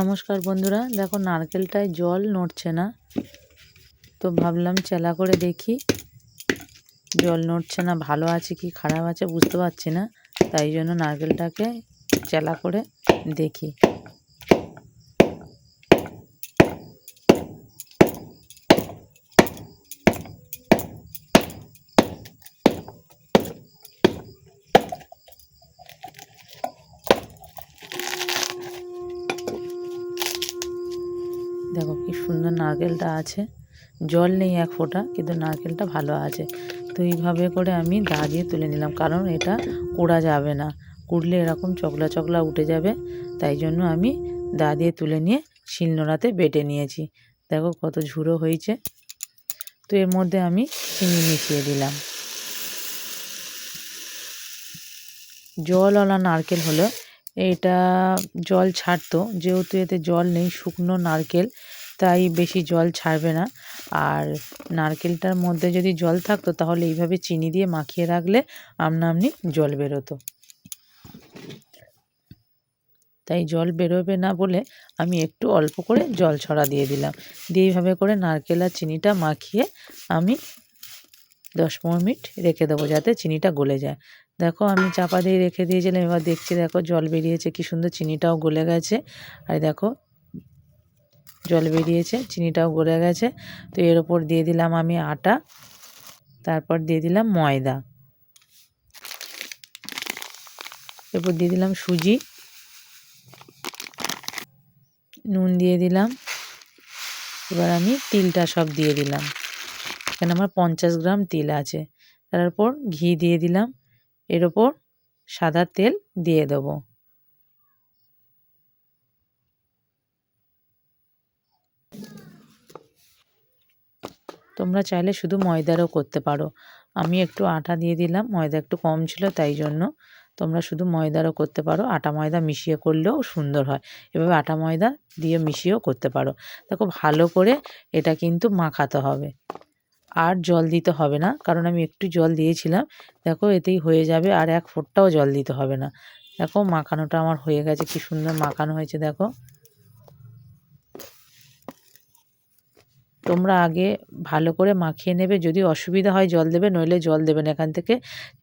নমস্কার বন্ধুরা, দেখো নারকেলটায় জল নড়ছে না। তো ভাবলাম চেলা করে দেখি, জল নড়ছে না, ভালো আছে কি খারাপ আছে বুঝতে পারছি না। তাই জন্য নারকেলটাকে চেলা করে দেখি। দেখো কি সুন্দর নারকেলটা আছে। জল নেই এক ফোঁটা, কিন্তু নারকেলটা ভালো আছে। তো এইভাবে করে আমি দা দিয়ে তুলে নিলাম, কারণ এটা কুড়া যাবে না। কুড়লে এরকম চকলা চকলা উঠে যাবে, তাই জন্য আমি দা দিয়ে তুলে নিয়ে শিলনোড়াতে বেটে নিয়েছি। দেখো কত ঝুড়ো হয়েছে। তো এর মধ্যে আমি চিনি মিশিয়ে দিলাম। জলওয়ালা নারকেল হলো এটা জল ছাড়তো, যেহেতু এতে জল নেই, শুকনো নারকেল, তাই বেশি জল ছাড়বে না। আর নারকেলটার মধ্যে যদি জল থাকতো, তাহলে এইভাবে চিনি দিয়ে মাখিয়ে রাখলে আমনা আমনি জল বেরোতো। তাই জল বেরোবে না বলে আমি একটু অল্প করে জল ছড়া দিয়ে দিলাম। দিয়ে এইভাবে করে নারকেল আর চিনিটা মাখিয়ে আমি দশ পনেরো মিনিট রেখে দেবো যাতে চিনিটা গলে যায়। দেখো, আমি চাপা দিয়ে রেখে দিয়েছিলাম, এবার দেখছি দেখো, জল বেরিয়েছে, কি সুন্দর চিনিটাও গলে গেছে। আর দেখো, জল বেরিয়েছে, চিনিটাও গলে গেছে। তো এর ওপর দিয়ে দিলাম আমি আটা, তারপর দিয়ে দিলাম ময়দা। এরপর দিয়ে দিলাম সুজি, নুন দিয়ে দিলাম। এবার আমি তিলটা সব দিয়ে দিলাম। এখানে আমার পঞ্চাশ গ্রাম তিল আছে। তারপর ঘি দিয়ে দিলাম। এর ওপর সাদা তেল দিয়ে দেবো। তোমরা চাইলে শুধু ময়দারও করতে পারো। আমি একটু আটা দিয়ে দিলাম, ময়দা একটু কম ছিল তাই জন্য। তোমরা শুধু ময়দারও করতে পারো, আটা ময়দা মিশিয়ে করলেও সুন্দর হয়। এভাবে আটা ময়দা দিয়ে মিশিয়েও করতে পারো। দেখো ভালো করে এটা কিন্তু মাখাতে হবে। আর জল দিতে হবে না। কারণ আমি একটু জল দিয়েছিলাম। দেখো, এতেই হয়ে যাবে। আর এক ফোঁটটাও জল দিতে হবে না। দেখো, মাখানোটা আমার হয়ে গেছে। কি সুন্দর মাখানো হয়েছে, দেখো। তোমরা আগে ভালো করে মাখিয়ে নেবে। যদি অসুবিধা হয় জল দেবে, নইলে জল দেবে না। এখান থেকে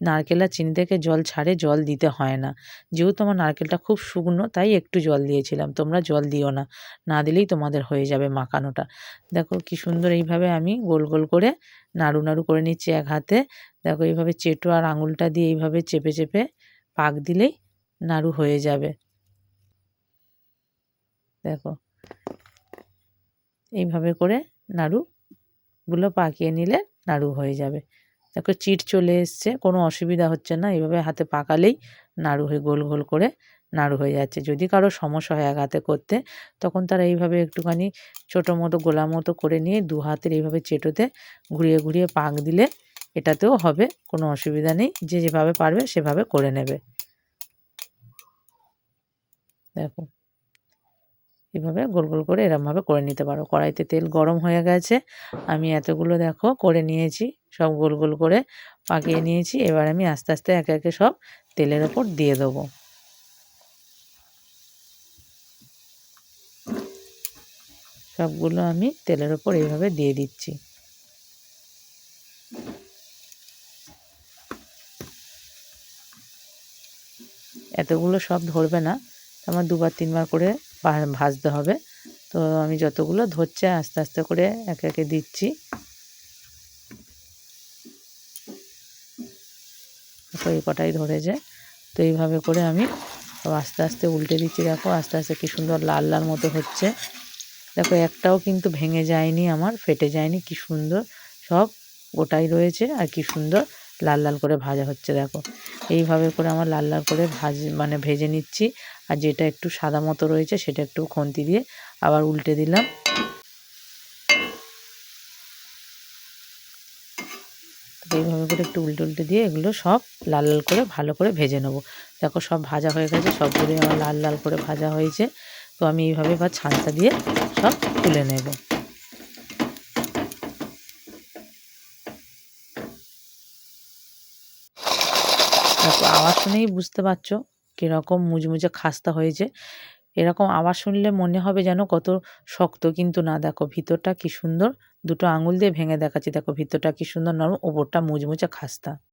নারকেল আর চিনি থেকে জল ছাড়ে জল দিতে হয় না। যেহেতু আমার নারকেলটা খুব শুকনো, তাই একটু জল দিয়েছিলাম। তোমরা জল দিও না। না দিলেই তোমাদের হয়ে যাবে মাখানোটা। দেখো কি সুন্দর এইভাবে আমি গোল গোল করে নাড়ু নাড়ু করে নিচ্ছি এক হাতে। দেখো এইভাবে চেটো আর আঙুলটা দিয়ে এইভাবে চেপে চেপে পাক দিলেই নাড়ু হয়ে যাবে। দেখো। এইভাবে করে নাড়ুগুলো পাকিয়ে নিলে নাড়ু হয়ে যাবে। দেখো চিট চলে এসছে, কোনো অসুবিধা হচ্ছে না, এভাবে হাতে পাকালেই নাড়ু হয়ে গোল গোল করে নাড়ু হয়ে যাচ্ছে। যদি কারও সমস্যা হয় এক হাতে করতে, তখন তারা এইভাবে একটুখানি ছোটো মতো, গোলা মতো করে নিয়ে দু হাতের এইভাবে চেটোতে ঘুরিয়ে ঘুরিয়ে পাক দিলে এটাতেও হবে, কোনো অসুবিধা নেই। যে যেভাবে পারবে সেভাবে করে নেবে। দেখো। এভাবে গোল গোল করে এরমভাবে করে নিতে পারো। কড়াইতে তেল গরম হয়ে গেছে। আমি এতগুলো দেখো করে নিয়েছি। সব গোল গোল করে পাকিয়ে নিয়েছি। এবার আমি আস্তে আস্তে একে একে সব তেলের ওপর দিয়ে দেবো। সবগুলো আমি তেলের ওপর এইভাবে দিয়ে দিচ্ছি। এতগুলো সব ধরবে না। আমার দুবার, তিনবার করে ভাজতে হবে। তো আমি যতগুলো ধরছে, আস্তে আস্তে করে একে একে দিচ্ছি। এই কটাই ধরেছে তো এইভাবে করে আমি আস্তে আস্তে উল্টে দিচ্ছি। দেখো, আস্তে আস্তে কি সুন্দর লাল লাল মতো হচ্ছে। দেখো, একটাও কিন্তু ভেঙে যায়নি আমার, ফেটে যায়নি। কি সুন্দর সব গোটাই রয়েছে আর কি সুন্দর লাল লাল করে ভাজা হচ্ছে, দেখো। এইভাবে করে আমার লাল লাল করে ভাজ মানে ভেজে নিচ্ছি। আর যেটা একটু সাদা মতো রয়েছে সেটা একটু খন্তি দিয়ে আবার উল্টে দিলাম। এইভাবে করে একটু উল্টে উল্টে দিয়ে এগুলো সব লাল লাল করে ভালো করে ভেজে নেব। দেখো সব ভাজা হয়ে গেছে, সবগুলোই আমার লাল লাল করে ভাজা হয়েছে। তো আমি এইভাবে এবার ছানটা দিয়ে সব তুলে নেব। দেখো আওয়াজ শুনেই বুঝতে পারছ কীরকম মুজমুজে খাস্তা হয়েছে। এরকম আওয়াজ শুনলে মনে হবে যেন কত শক্ত, কিন্তু না। দেখো, ভিতরটা কি সুন্দর। দুটো আঙুল দিয়ে ভেঙে দেখাচ্ছি। দেখো, ভিতরটা কি সুন্দর। নরম, ওপরটা মুজমুজে খাস্তা।